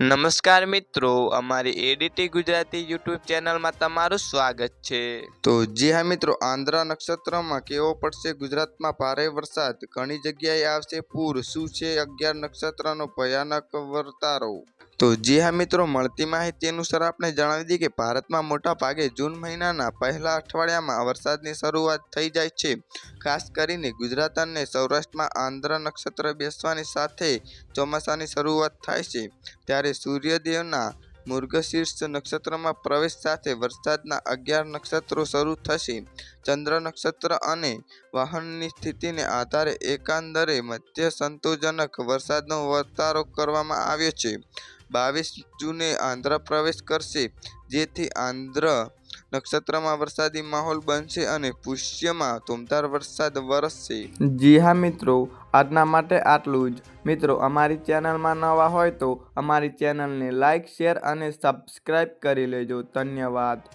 નમસ્કાર મિત્રો, અમારી એડીટી ગુજરાતી યુટ્યુબ ચેનલમાં તમારું સ્વાગત છે. તો જી હા મિત્રો, આંધ્રા નક્ષત્રમાં કેવો પડશે? ગુજરાતમાં ભારે વરસાદ, ઘણી જગ્યાએ આવશે પૂર. શું છે અગિયાર નક્ષત્રનો ભયાનક વર્તારો? તો જી હા મિત્રો, મળતી માહિતી અનુસાર આપણે જણાવી દઈએ કે ભારતમાં મોટા ભાગે જૂન મહિનાના પહેલા અઠવાડિયામાં વરસાદની શરૂઆત થઈ જાય છે. ખાસ કરીને ગુજરાત અને સૌરાષ્ટ્રમાં આંધ્ર નક્ષત્ર બેસવાની સાથે ચોમાસાની શરૂઆત થાય છે. ત્યારે સૂર્યદેવના મૃગશીર્ષ નક્ષત્રમાં પ્રવેશ સાથે વરસાદના અગિયાર નક્ષત્રો શરૂ થશે. ચંદ્ર નક્ષત્ર અને વાહનની સ્થિતિને આધારે એકાંદરે મધ્ય સંતોષજનક વરસાદનો વર્તારો કરવામાં આવ્યો છે. બાવીસ જૂને આંધ્ર પ્રવેશ કરશે, જેથી આંધ્ર નક્ષત્રમાં વરસાદી માહોલ બનશે અને પુષ્યમાં ધૂમધાર વરસાદ વરસશે. જી હા મિત્રો, આજના માટે આટલું જ. મિત્રો, અમારી ચેનલમાં નવા હોય તો અમારી ચેનલને લાઇક શેર અને સબસ્ક્રાઈબ કરી લેજો. ધન્યવાદ.